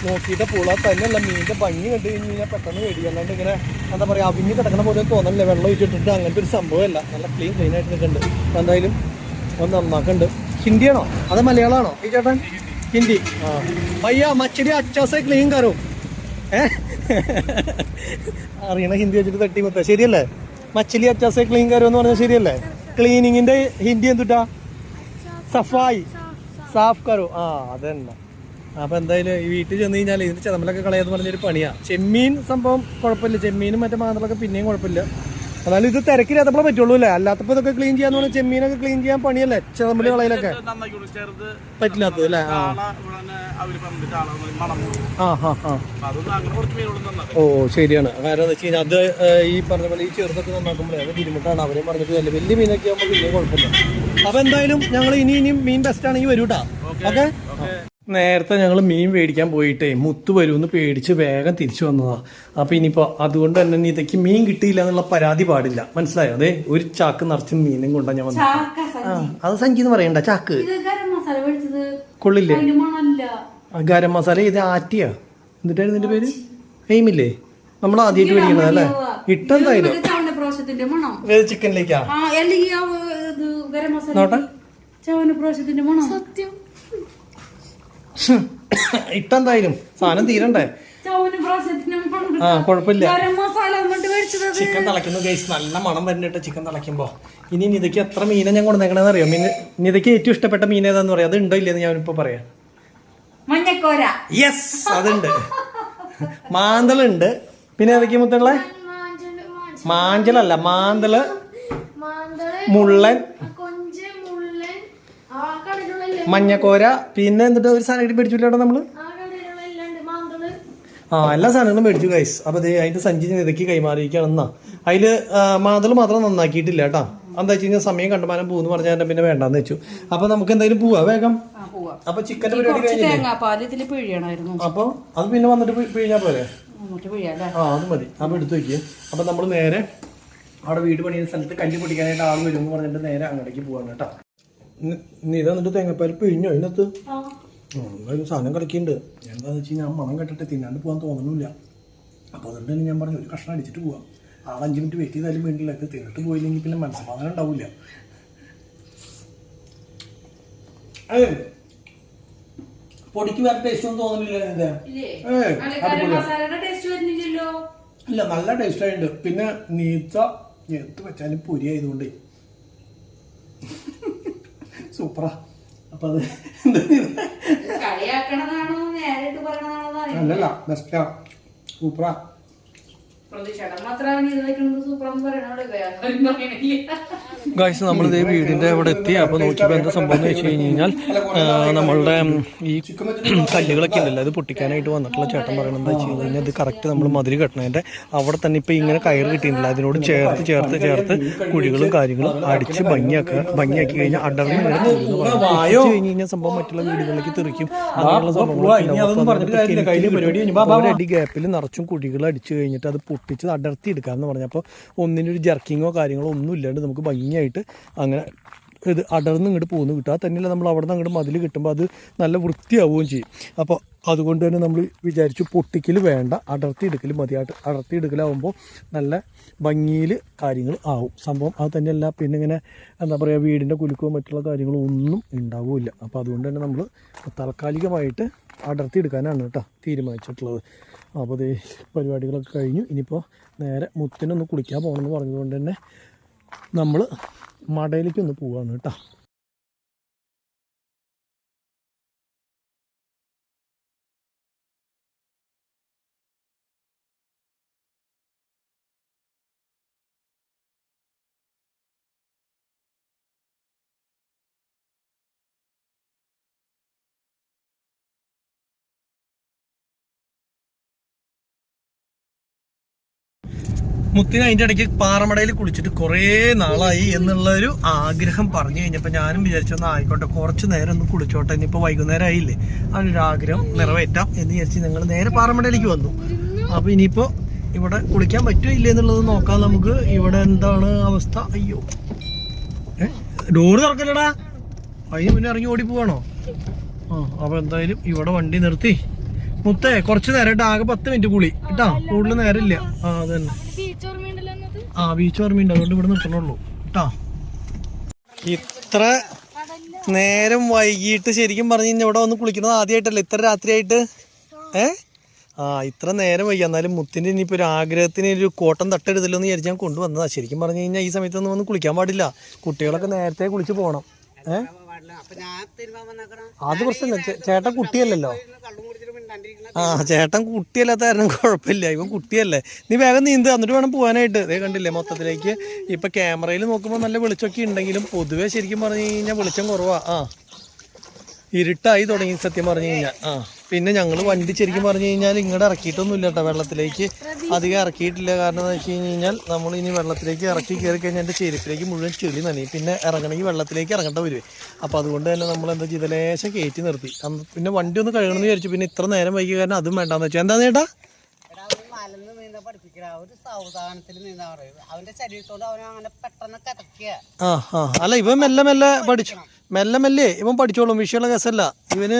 നോക്കിയിട്ട് പോളാ തന്നെയുള്ള മീനിന്റെ ഭംഗി കണ്ടു കഴിഞ്ഞ് കഴിഞ്ഞാൽ പെട്ടെന്ന് മേടിക്കുക അല്ലാണ്ട് ഇങ്ങനെ എന്താ പറയാ അവിഞ്ഞ് കിടക്കണ പോലെ തോന്നല്ലേ വെള്ളം ഒഴിച്ചിട്ടിട്ട് അങ്ങനത്തെ ഒരു സംഭവമല്ല. നല്ല ക്ലീൻ ക്ലീൻ ആയിട്ട് നിൽക്കുന്നുണ്ട്. എന്തായാലും ഒന്ന് നന്നാക്കുന്നുണ്ട് ഹിന്ദിയാണോ? അത് മലയാളമാണോ? ഈ ചേട്ടൻ? ഹിന്ദി. ആ. പയ്യ മച്ചടി അച്ചാസെ ക്ലീൻ കറോ ഏ? അറിയണ ഹിന്ദി വെച്ചിട്ട് തട്ടി മൊത്തം ശരിയല്ലേ? മച്ചിലി അച്ചാസെ ക്ലീൻ കറോ എന്ന് പറഞ്ഞാൽ ശരിയല്ലേ? ക്ലീനിങ്ങിന്റെ ഹിന്ദി എന്തുട്ടാ? സഫായി. സാഫ് കറോ ആ അതന്നെ. അപ്പൊ എന്തായാലും ഈ വീട്ടിൽ ചെന്ന് കഴിഞ്ഞാൽ ഇതിന്റെ ചതമ്പലൊക്കെ കളയാന്ന് പറഞ്ഞൊരു പണിയാ. ചെമ്മീൻ സംഭവം കുഴപ്പമില്ല. ചെമ്മീനും മറ്റേ മാന്തളൊക്കെ പിന്നെയും കുഴപ്പമില്ല. എന്നാലും ഇത് തിരക്കില്ലാത്തപ്പോഴേ പറ്റുള്ളൂ അല്ലേ? അല്ലാത്തപ്പോൾ ഇതൊക്കെ ക്ലീൻ ചെയ്യാന്ന് പറഞ്ഞാൽ ചെമ്മീനൊക്കെ ക്ലീൻ ചെയ്യാൻ പണിയല്ലേ? ചെതമ്പൽ കളയിലൊക്കെ? പറ്റില്ലാത്തത് അല്ലേ? ആ. ഹാ ഹാ ഓ ശരിയാണ്. കാരണം എന്താ വെച്ച് കഴിഞ്ഞാൽ അത് ഈ പറഞ്ഞ പോലെ ഈ ചെറുതൊക്കെ നന്നാക്കുമ്പോഴേ അത് ബുദ്ധിമുട്ടാണ്. അവരെ പറഞ്ഞിട്ട് നല്ല വലിയ മീനൊക്കെ ആകുമ്പോൾ വലിയ കുഴപ്പമില്ല. അപ്പൊ എന്തായാലും ഞങ്ങൾ ഇനി ഇനിയും മീൻ ബെസ്റ്റ് ആണെങ്കിൽ വരൂട്ടാ ഓക്കെ. നേരത്തെ ഞങ്ങൾ മീൻ മേടിക്കാൻ പോയിട്ടേ മുത്ത് വരുമെന്ന് പേടിച്ച് വേഗം തിരിച്ചു വന്നതാ. അപ്പൊ ഇനിയിപ്പോൾ അതുകൊണ്ട് തന്നെ ഇതയ്ക്ക് മീൻ കിട്ടിയില്ല എന്നുള്ള പരാതി പാടില്ല. മനസ്സിലായോ? അതെ ഒരു ചാക്ക് നിറച്ച് മീനും കൊണ്ടാ ഞാൻ വന്നത് ചാക്ക ആ അത് സഞ്ചി എന്ന് പറയണ്ട ചാക്ക്. കൊള്ളില്ലേ? ഗരം മസാല ഇത് ആറ്റിയാ. എന്നിട്ടായിരുന്നു ഇതിന്റെ പേര്? എയിമില്ലേ? നമ്മൾ ആദ്യമായിട്ട് മേടിക്കുന്നത് അല്ലേ? ഇട്ടെന്തായാലും ചിക്കനിലേക്കാ. നോട്ടെ. സത്യം. ഇട്ടെന്തായാലും സാധനം തീരണ്ടേ? ആ കുഴപ്പമില്ല. ചിക്കൻ തിളയ്ക്കുന്നു ഗൈസ് നല്ല മണം വരുന്നുണ്ട് ചിക്കൻ തിളയ്ക്കുമ്പോ. ഇനി നിതയ്ക്ക് എത്ര മീനെ ഞാൻ കൊണ്ടുവന്നേക്കണെന്ന് അറിയോ? മീൻ നിതയ്ക്ക് ഏറ്റവും ഇഷ്ടപ്പെട്ട മീൻ ഏതാന്ന് പറയാം? അത് ഉണ്ടോ ഇല്ലെന്ന് ഞാനിപ്പോ പറയാം. മഞ്ഞക്കോര. യെസ് അതുണ്ട്. മാന്തളുണ്ട്. പിന്നെ ഏതൊക്കെയാ മുത്തുള്ള? മാഞ്ചലല്ല മാന്തൾ. മുള്ളൻ കൊഞ്ച് മുള്ളൻ ആ കടലുള്ള മഞ്ഞക്കോര പിന്നെ എന്നിട്ട് ഒരു സാധനം മേടിച്ചില്ലോ നമ്മൾ. ആ എല്ലാ സാധനങ്ങളും മേടിച്ചു ഗൈസ് അപ്പൊ ദേ അതിന്റെ സഞ്ചി നിതക്കി കൈമാറിയിരിക്കുകയാണ് എന്നാ അതിൽ മാതൾ മാത്രം നന്നാക്കിയിട്ടില്ല കേട്ടാ. എന്താ വെച്ച് കഴിഞ്ഞാൽ സമയം കണ്ടുമാനം പോകുന്നു പറഞ്ഞാൽ പിന്നെ വേണ്ടാന്ന് വെച്ചു. അപ്പൊ നമുക്ക് എന്തായാലും പോവാ വേഗം. അപ്പൊ ചിക്കൻ പരിപാടി കഴിഞ്ഞില്ലേ? അപ്പൊ അത് പിന്നെ വന്നിട്ട് പിഴിഞ്ഞാ പോരെ? എന്നിട്ട് ആ അത് മതി. അപ്പൊ എടുത്തു വെക്കുക അപ്പൊ നമ്മൾ നേരെ അവിടെ വീട് പണിയുന്ന സ്ഥലത്ത് കല്ല് പൊട്ടിക്കാനായിട്ട് ആൾ വരും എന്ന് പറഞ്ഞിട്ട് നേരെ അങ്ങോട്ടേക്ക് പോവാണ് കേട്ടോ. നീ തന്നിട്ട് തേങ്ങാപ്പാൽ പിഴിഞ്ഞോ അതിനകത്ത്? എന്തായാലും സാധനം കളിക്കുന്നുണ്ട് എന്താന്ന് വെച്ച് കഴിഞ്ഞാൽ മണം കെട്ടിട്ട് തിന്നാണ്ട് പോകാൻ തോന്നുന്നില്ല. അപ്പോൾ അതുകൊണ്ട് തന്നെ ഞാൻ പറഞ്ഞു ഒരു കഷ്ണം അടിച്ചിട്ട് പോവാം. ആ അഞ്ച് മിനിറ്റ് വെയിറ്റ് ചെയ്താലും വേണ്ടില്ല ഇത് തിന്നിട്ട് പോയില്ലെങ്കിൽ പിന്നെ മനസ്സമാധാനം ഉണ്ടാവില്ല. അതെ പൊടിക്ക് വേറെ ടേസ്റ്റ് ഒന്നും തോന്നുന്നില്ല ഇല്ല? നല്ല ടേസ്റ്റ് ആയിട്ടുണ്ട് പിന്നെ നീത്ത എടുത്ത് വെച്ചാലും പൊരി ആയതുകൊണ്ട് സൂപ്പറാ അപ്പൊ അത് അല്ലല്ല ബെസ്റ്റാ സൂപ്പറാ പ്രതിഷേധം മാത്രമാണ് ഇത് വെക്കുന്നത് സൂപ്പർ എന്ന് പറയണോട് ആരും പറയണില്ല. ഗായ്സ് നമ്മളിത് വീടിന്റെ അവിടെ എത്തി. അപ്പോൾ നോക്കിയപ്പോൾ എന്താ സംഭവം എന്ന് വെച്ച് കഴിഞ്ഞ് കഴിഞ്ഞാൽ നമ്മളുടെ ഈ കല്ലുകളൊക്കെ ഉണ്ടല്ലോ അത് പൊട്ടിക്കാനായിട്ട് വന്നിട്ടുള്ള ചേട്ടൻ പറയുന്നത് എന്താ വെച്ച് കഴിഞ്ഞ് കഴിഞ്ഞാൽ ഇത് കറക്റ്റ് നമ്മൾ മതിൽ കെട്ടണതിന്റെ അവിടെ തന്നെ ഇപ്പോൾ ഇങ്ങനെ കയറ് കിട്ടിയിട്ടില്ല അതിനോട് ചേർത്ത് ചേർത്ത് ചേർത്ത് കുഴികളും കാര്യങ്ങളും അടിച്ച് ഭംഗിയാക്കുക ഭംഗിയാക്കി കഴിഞ്ഞാൽ അടർന്ന് ഇങ്ങനെ കഴിഞ്ഞ് കഴിഞ്ഞാൽ സംഭവം മറ്റുള്ള വീടുകളിലേക്ക് തെറിക്കും. അങ്ങനെയുള്ള അടി ഗ്യാപ്പിൽ നിറച്ചും കുഴികൾ അടിച്ച് കഴിഞ്ഞിട്ട് അത് പൊട്ടിച്ച് അടർത്തി എടുക്കാമെന്ന് പറഞ്ഞപ്പോൾ ഒന്നിനൊരു ജർക്കിങ്ങോ കാര്യങ്ങളോ ഒന്നും ഇല്ലാണ്ട് നമുക്ക് ഭംഗിയായിട്ട് അങ്ങനെ ഇത് അടർന്ന് ഇങ്ങോട്ട് പോകുന്നു കിട്ടും. അത് തന്നെയല്ല നമ്മൾ അവിടെ നിന്ന് അങ്ങോട്ട് മതിൽ കിട്ടുമ്പോൾ അത് നല്ല വൃത്തിയാവുകയും ചെയ്യും. അപ്പോൾ അതുകൊണ്ട് തന്നെ നമ്മൾ വിചാരിച്ചു പൊട്ടിക്കൽ വേണ്ട. അടർത്തി എടുക്കൽ മതിയായിട്ട്. അടർത്തി എടുക്കലാവുമ്പോൾ നല്ല ഭംഗിയിൽ കാര്യങ്ങൾ ആവും. സംഭവം അത് തന്നെയല്ല. പിന്നെ ഇങ്ങനെ എന്താ പറയുക വീടിന്റെ കുലുക്കോ മറ്റുള്ള കാര്യങ്ങളോ ഒന്നും ഉണ്ടാവില്ല അപ്പോൾ അതുകൊണ്ട് തന്നെ നമ്മൾ താൽക്കാലികമായിട്ട് അടർത്തി എടുക്കാനാണ് കേട്ടോ തീരുമാനിച്ചിട്ടുള്ളത്. അപ്പോൾ ഇത് പരിപാടികളൊക്കെ കഴിഞ്ഞു. ഇനിയിപ്പോൾ നേരെ മുത്തിനൊന്ന് കുളിക്കാൻ പോകണമെന്ന് പറഞ്ഞതുകൊണ്ട് തന്നെ നമ്മൾ മടയിലേക്ക് ഒന്ന് പോവാണ് കേട്ടോ. മുത്തിന് അതിന്റെ ഇടയ്ക്ക് പാറമടയിൽ കുളിച്ചിട്ട് കുറേ നാളായി എന്നുള്ള ഒരു ആഗ്രഹം പറഞ്ഞു കഴിഞ്ഞപ്പോൾ ഞാനും വിചാരിച്ചൊന്ന് ആയിക്കോട്ടെ കുറച്ച് നേരം ഒന്ന് കുളിച്ചോട്ടെ ഇനിയിപ്പോൾ വൈകുന്നേരം ആയില്ലേ? അതിനൊരു ആഗ്രഹം നിറവേറ്റാം എന്ന് വിചാരിച്ച് ഞങ്ങൾ നേരെ പാറമടയിലേക്ക് വന്നു. അപ്പോൾ ഇനിയിപ്പോൾ ഇവിടെ കുളിക്കാൻ പറ്റുമോ ഇല്ലേ എന്നുള്ളത് നോക്കാം നമുക്ക്. ഇവിടെ എന്താണ് അവസ്ഥ? അയ്യോ. ഡോറ് തുറക്കല്ലടാ. അതിന് മുന്നേ ഇറങ്ങി ഓടി പോവാണോ ആ അപ്പോൾ എന്തായാലും ഇവിടെ വണ്ടി നിർത്തി. മുത്തേ കുറച്ച് കേട്ടോ ആകെ പത്ത് മിനിറ്റ് കുളി കേട്ടാ? കൂടുതൽ നേരമില്ല. ആ അത് തന്നെ ആ ബീച്ച് ഓർമ്മയുണ്ട്. അതുകൊണ്ട് ഇവിടെ നിൽക്കണുള്ളൂ. കേട്ടാ? ഇത്ര നേരം വൈകിട്ട് ശരിക്കും പറഞ്ഞു കഴിഞ്ഞാൽ ഇവിടെ വന്ന് കുളിക്കുന്നത് ആദ്യമായിട്ടല്ല? ഇത്ര രാത്രിയായിട്ട്? ഏ? ആ ഇത്ര നേരം വൈകി. എന്നാലും മുത്തിന്റെ ഇനിയിപ്പോൾ ഒരു ആഗ്രഹത്തിന് ഒരു കോട്ടം തട്ടെടുത്തില്ലെന്ന് എന്ന് വിചാരിച്ച് ഞാൻ കൊണ്ടുവന്നതാണ് ശരിക്കും പറഞ്ഞു കഴിഞ്ഞാൽ ഈ സമയത്തൊന്നും വന്ന് കുളിക്കാൻ പാടില്ല. കുട്ടികളൊക്കെ നേരത്തെ കുളിച്ച് പോകണം. ഏ? അത് പ്രശ്നമില്ല. ചേട്ടൻ കുട്ടിയല്ലല്ലോ. ആ ചേട്ടൻ കുട്ടിയല്ലാത്ത കാരണം കുഴപ്പമില്ല. ഇവൻ കുട്ടിയല്ലേ. നീ വേഗം നീന്ത് എന്നിട്ട് വേണം പോകാനായിട്ട് ഇതേ കണ്ടില്ലേ മൊത്തത്തിലേക്ക്? ഇപ്പൊ ക്യാമറയിൽ നോക്കുമ്പോൾ നല്ല വെളിച്ചമൊക്കെ ഉണ്ടെങ്കിലും പൊതുവെ ശരിക്കും പറഞ്ഞു കഴിഞ്ഞാൽ വെളിച്ചം കുറവാ. ആ. ഇരുട്ടായി തുടങ്ങി സത്യം പറഞ്ഞു കഴിഞ്ഞാൽ ആ. പിന്നെ ഞങ്ങൾ വണ്ടി ശരിക്കും പറഞ്ഞു കഴിഞ്ഞാൽ ഇങ്ങോട്ട് ഇറക്കിയിട്ടൊന്നും ഇല്ല കേട്ടോ വെള്ളത്തിലേക്ക്. അധികം ഇറക്കിയിട്ടില്ല. കാരണം എന്ന് വെച്ച് കഴിഞ്ഞാൽ നമ്മൾ ഇനി വെള്ളത്തിലേക്ക് ഇറക്കി കയറി കഴിഞ്ഞാൽ എന്റെ ചെരുപ്പിലേക്ക് മുഴുവൻ ചെളി നനയും. പിന്നെ ഇറങ്ങണമെങ്കിൽ വെള്ളത്തിലേക്ക് ഇറങ്ങേണ്ട വരുവേ. അപ്പോൾ അതുകൊണ്ട് തന്നെ നമ്മൾ എന്താ ചെയ്ത ലേശം കയറ്റി നിർത്തി. പിന്നെ വണ്ടി ഒന്ന് കഴുകണമെന്ന് വിചാരിച്ചു. പിന്നെ ഇത്ര നേരം വൈകിയ കാരണം അതും വേണ്ടാന്ന് വെച്ചാൽ എന്താ ചേട്ടാ? ഒരു സാവധാനത്തിൽ പറയും അവന്റെ ശരീരത്തോട് അവൻ അങ്ങനെ പെട്ടെന്ന് കിടക്കുക ആ ആ. അല്ല ഇവൻ മെല്ലെ മെല്ലെ പഠിച്ചു മെല്ലെ മെല്ലെ ഇവൻ പഠിച്ചോളും. വിഷയമുള്ള കേസല്ല. ഇവന്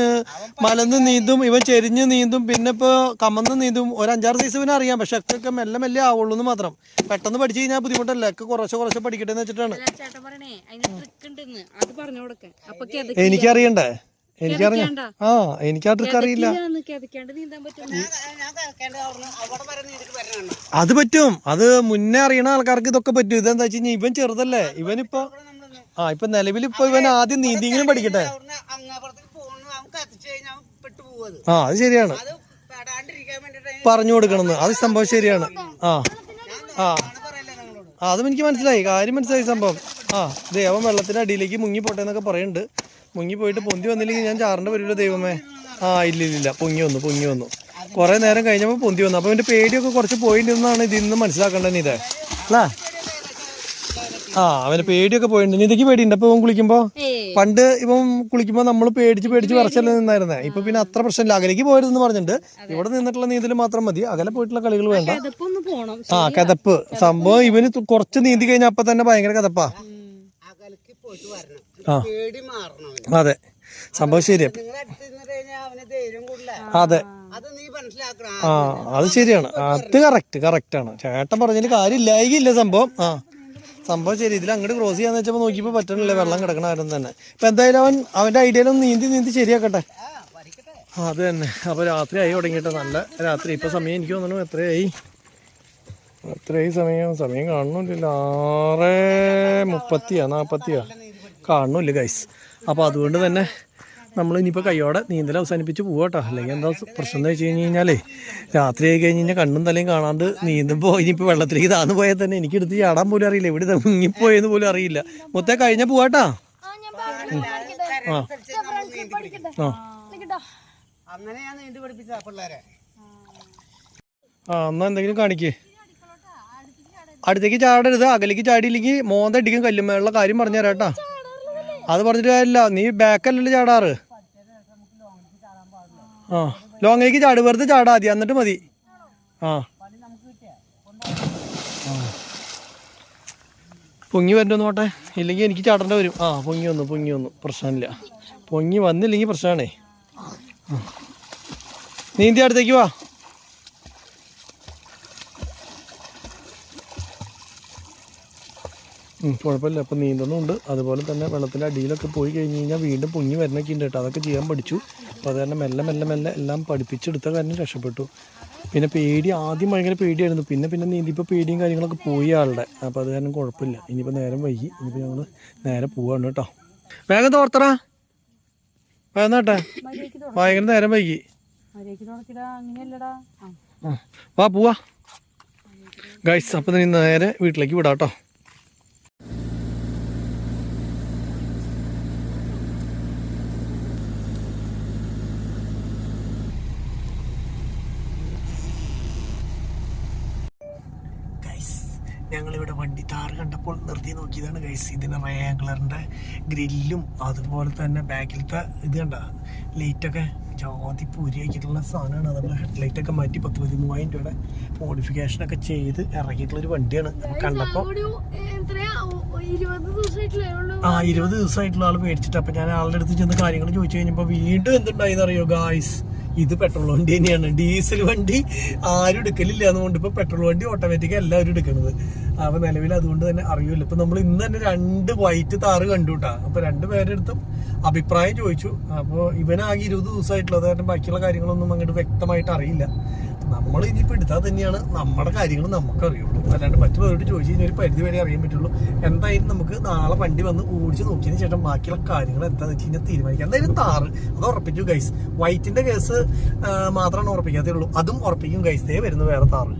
മലന്ന് നീന്തും ഇവൻ ചെരിഞ്ഞ് നീന്തും പിന്നെ ഇപ്പോൾ കമന്ന് നീന്തും. ഒരു അഞ്ചാറ് സൈസ് ഇവനെ അറിയാം. പക്ഷെ ഒക്കെ മെല്ലെ മെല്ലെ ആവുള്ളൂ എന്ന് മാത്രം. പെട്ടെന്ന് പഠിച്ചു കഴിഞ്ഞാൽ ബുദ്ധിമുട്ടല്ല? ഒക്കെ കുറച്ച് കുറച്ച് പഠിക്കട്ടെ എന്ന് വെച്ചിട്ടാണ്. ചേട്ടൻ പറയണേ അതിന് ട്രിക്ക് ഉണ്ടെന്ന്. അത് പറഞ്ഞു കൊടുക്കാൻ അപ്പൊ എനിക്കറിയണ്ടേ? എനിക്കറിയാം ആ എനിക്ക് ആ ട്രിക്ക് അറിയില്ല. അത് പറ്റും. അത് മുന്നേ അറിയണ ആൾക്കാർക്ക് ഇതൊക്കെ പറ്റും. ഇതെന്താ വെച്ച് കഴിഞ്ഞാൽ ഇവൻ ചെറുതല്ലേ? ഇവനിപ്പോ ആ ഇപ്പൊ നിലവിൽ ഇപ്പൊ ഇവൻ ആദ്യം നീന്തിയെങ്കിലും പഠിക്കട്ടെ? അവൻ ആ അത് ശരിയാണ്. അത് പെടാണ്ടിരിക്കാൻ വേണ്ടിട്ട് പറഞ്ഞു കൊടുക്കണമെന്ന്. അത് സംഭവം ശരിയാണ്. ആ. ആ. പറയല്ലേ നിങ്ങളോട്. ആ അതും എനിക്ക് മനസ്സിലായി. കാര്യം മനസ്സിലായി സംഭവം. ആ ദേവം വെള്ളത്തിന്റെ അടിയിലേക്ക് മുങ്ങി പോട്ടെന്നൊക്കെ പറയുന്നുണ്ട്. മുങ്ങി പോയിട്ട് പൊന്തി വന്നില്ലെങ്കിൽ ഞാൻ ചാറിന്റെ വരില്ല ദൈവമേ? ആ ഇല്ല പൊങ്ങി വന്നു പൊങ്ങി വന്നു. കുറേ നേരം കഴിഞ്ഞപ്പോൾ പൊന്തി വന്നു. അപ്പോൾ എന്റെ പേടിയൊക്കെ കുറച്ച് പോയിട്ടുണ്ടെന്നാണ് ഇതിൽ നിന്ന് മനസ്സിലാക്കേണ്ടത് ഇതേ. അല്ലേ? ആ അവന് പേടിയൊക്കെ പോയിട്ടുണ്ട് ഇതൊക്കെ പേടിയുണ്ട്? അപ്പൊ ഇവൻ കുളിക്കുമ്പോ? പണ്ട് ഇവൻ കുളിക്കുമ്പോ നമ്മൾ പേടിച്ച് പേടിച്ച് വിറച്ചല്ലേ നിന്നായിരുന്നേ? ഇപ്പൊ പിന്നെ അത്ര പ്രശ്നമില്ല. അകലേക്ക് പോയതെന്ന് പറഞ്ഞിട്ടുണ്ട്. ഇവിടെ നിന്നിട്ടുള്ള നീന്തൽ മാത്രം മതി. അകലെ പോയിട്ടുള്ള കളികൾ വേണ്ട. ആ കഥപ്പ്. സംഭവം ഇവന് കുറച്ച് നീന്തി കഴിഞ്ഞാൽ അപ്പൊ തന്നെ ഭയങ്കര കഥപ്പാ. ആ. അതെ. സംഭവം ശരിയാ. അതെ. അത് നീ മനസ്സിലാക്കണം. ആ അത് ശരിയാണ്. അത് കറക്റ്റ് കറക്റ്റ് ആണ്. ചേട്ടൻ പറഞ്ഞതിൽ കാര്യമില്ലായില്ല സംഭവം. ആ. സംഭവം ശരി. ഇതിൽ അങ്ങോട്ട് ക്രോസ് ചെയ്യാന്ന് വെച്ചപ്പോ നോക്കിയപ്പോ പറ്റണില്ല. വെള്ളം കിടക്കണ ആരും തന്നെ. ഇപ്പൊ എന്തായാലും അവൻ അവന്റെ ഐഡിയയിലൊന്ന് നീന്തി നീന്തി ശരിയാക്കട്ടെ. ആ, അത് തന്നെ. അപ്പൊ രാത്രി ആയി തുടങ്ങിയിട്ട് നല്ല രാത്രി. ഇപ്പൊ സമയം എനിക്ക് തോന്നുന്നു എത്രയായി? എത്രയായി സമയം? സമയം കാണുന്നില്ല ആറ് മുപ്പത്തിയാ നാപ്പത്തിയാ? കാണുന്നില്ല ഗൈസ് അപ്പോൾ അതുകൊണ്ട് തന്നെ നമ്മൾ ഇനിയിപ്പോൾ കയ്യോടെ നീന്തൽ അവസാനിപ്പിച്ച് പോവാട്ടോ അല്ലെങ്കിൽ എന്താ പ്രശ്നം എന്ന് വെച്ച് കഴിഞ്ഞ് കഴിഞ്ഞാലേ രാത്രി ആയി കഴിഞ്ഞ് കഴിഞ്ഞാൽ കണ്ണും തലയും കാണാണ്ട് നീന്തുമ്പോൾ ഇനിയിപ്പോൾ വെള്ളത്തിലേക്ക് താന്ന് പോയാൽ തന്നെ എനിക്ക് എടുത്ത് ചാടാൻ പോലും അറിയില്ല. ഇവിടെ മുങ്ങിപ്പോയെന്ന് പോലും അറിയില്ല. മൊത്തം കഴിഞ്ഞ പോവാട്ടാ ആ ആ. ആ. എന്നാ എന്തെങ്കിലും കാണിക്കേ. അടുത്തേക്ക് ചാടരുത്. അകലേക്ക് ചാടിയില്ലെങ്കിൽ മോന്തടിക്കും കല്ലുമേളുള്ള കാര്യം പറഞ്ഞു തരാം കേട്ടാ അത് പറഞ്ഞിട്ട് കാര്യമില്ല. നീ ബാക്കല്ലല്ലോ ചാടാറ്. ആ ലോങ്ങിലേക്ക് ചാട്. വെറുതെ ചാടാ മതി. എന്നിട്ട് മതി. ആ. പൊങ്ങി വരണ്ടോ നോട്ടെ ഇല്ലെങ്കിൽ എനിക്ക് ചാടേണ്ട വരും. ആ പൊങ്ങി വന്നു പൊങ്ങി വന്നു. പ്രശ്നമില്ല. പൊങ്ങി വന്നില്ലെങ്കിൽ പ്രശ്നമാണേ. നീന്തി അടുത്തേക്ക് വാ. കുഴപ്പമില്ല. അപ്പം നീന്തുന്നുണ്ട് അതുപോലെ തന്നെ വെള്ളത്തിന്റെ അടിയിലൊക്കെ പോയി കഴിഞ്ഞ് കഴിഞ്ഞാൽ വീണ്ടും പൊങ്ങി വരണൊക്കെ ഉണ്ട് കേട്ടോ. അതൊക്കെ ചെയ്യാൻ പഠിച്ചു. അപ്പോൾ അത് കാരണം മെല്ലെ മെല്ലെ മെല്ലെ എല്ലാം പഠിപ്പിച്ചെടുത്ത കാര്യം രക്ഷപ്പെട്ടു. പിന്നെ പേടി ആദ്യം ഭയങ്കര പേടിയായിരുന്നു. പിന്നെ പിന്നെ നീന്തിപ്പോൾ പേടിയും കാര്യങ്ങളൊക്കെ പോയി ആളുടെ. അപ്പോൾ അത് കാരണം കുഴപ്പമില്ല. ഇനിയിപ്പോൾ നേരം വൈകി. ഇനിയിപ്പോൾ ഞങ്ങൾ നേരെ പോവാണ് കേട്ടോ. വേഗം തോർത്തറാ. വേഗം കേട്ടെ ഭയങ്കര നേരം വൈകി. വാ പോവാ. ഗൈസ് അപ്പം നീ നേരെ വീട്ടിലേക്ക് വിടാം കേട്ടോ. ഞങ്ങളിവിടെ കണ്ടപ്പോൾ നിർത്തി നോക്കിയതാണ് ഗൈസ് ഇതിന്റെ റേഗ്ലറിന്റെ ഗ്രില്ലും അതുപോലെ തന്നെ ബാക്കിലത്തെ ഇത് കണ്ട ലൈറ്റൊക്കെ ജാതി പൂരിയാക്കിയിട്ടുള്ള സാധനമാണ്. നമ്മൾ ഹെഡ്ലൈറ്റൊക്കെ മാറ്റി പത്ത് പതിമൂവായിരം രൂപയുടെ മോഡിഫിക്കേഷനൊക്കെ ചെയ്ത് ഇറക്കിയിട്ടുള്ള ഒരു വണ്ടിയാണ്. നമുക്ക് കണ്ടപ്പോൾ ആ ഇരുപത് ദിവസമായിട്ടുള്ള ആൾ മേടിച്ചിട്ട്. അപ്പം ഞാൻ ആളുടെ അടുത്ത് ചെന്ന് കാര്യങ്ങൾ ചോദിച്ചു കഴിഞ്ഞപ്പോൾ വീണ്ടും എന്തുണ്ടായി അറിയോ ഗായ്സ് ഇത് പെട്രോൾ വണ്ടി തന്നെയാണ് ഡീസൽ വണ്ടി ആരും എടുക്കലില്ല എന്നുകൊണ്ട് ഇപ്പൊ പെട്രോൾ വണ്ടി ഓട്ടോമാറ്റിക് എല്ലാവരും എടുക്കുന്നത് അപ്പൊ നിലവിൽ അതുകൊണ്ട് തന്നെ അറിയില്ല. ഇപ്പൊ നമ്മൾ ഇന്ന് തന്നെ രണ്ട് വൈറ്റ് താറ് കണ്ടു കേട്ടാ അപ്പൊ രണ്ട് പേരെടുത്തും അഭിപ്രായം ചോദിച്ചു. അപ്പോൾ ഇവനാകെ ഇരുപത് ദിവസമായിട്ടുള്ളത് കാരണം ബാക്കിയുള്ള കാര്യങ്ങളൊന്നും അങ്ങോട്ട് വ്യക്തമായിട്ട് അറിയില്ല. നമ്മൾ ഇനിയിപ്പോൾ എടുത്താൽ തന്നെയാണ് നമ്മുടെ കാര്യങ്ങൾ നമുക്കറിയൂ. അല്ലാണ്ട് മറ്റുള്ളവരോട് ചോദിച്ചു കഴിഞ്ഞാൽ ഒരു പരിധി വരെ അറിയാൻ പറ്റുള്ളൂ. എന്തായാലും നമുക്ക് നാളെ വണ്ടി വന്ന് ഓടിച്ച് നോക്കിയതിന് ശേഷം ബാക്കിയുള്ള കാര്യങ്ങൾ എന്താന്ന് വെച്ച് കഴിഞ്ഞാൽ തീരുമാനിക്കാം. എന്തായാലും താറ് അത് ഉറപ്പിച്ചു ഗൈസ് വൈറ്റിന്റെ കേസ് മാത്രമാണ് ഉറപ്പിക്കാത്തേ ഉള്ളൂ. അതും ഉറപ്പിക്കും ഗൈസ് ദേ വരുന്നു വേറെ താറ്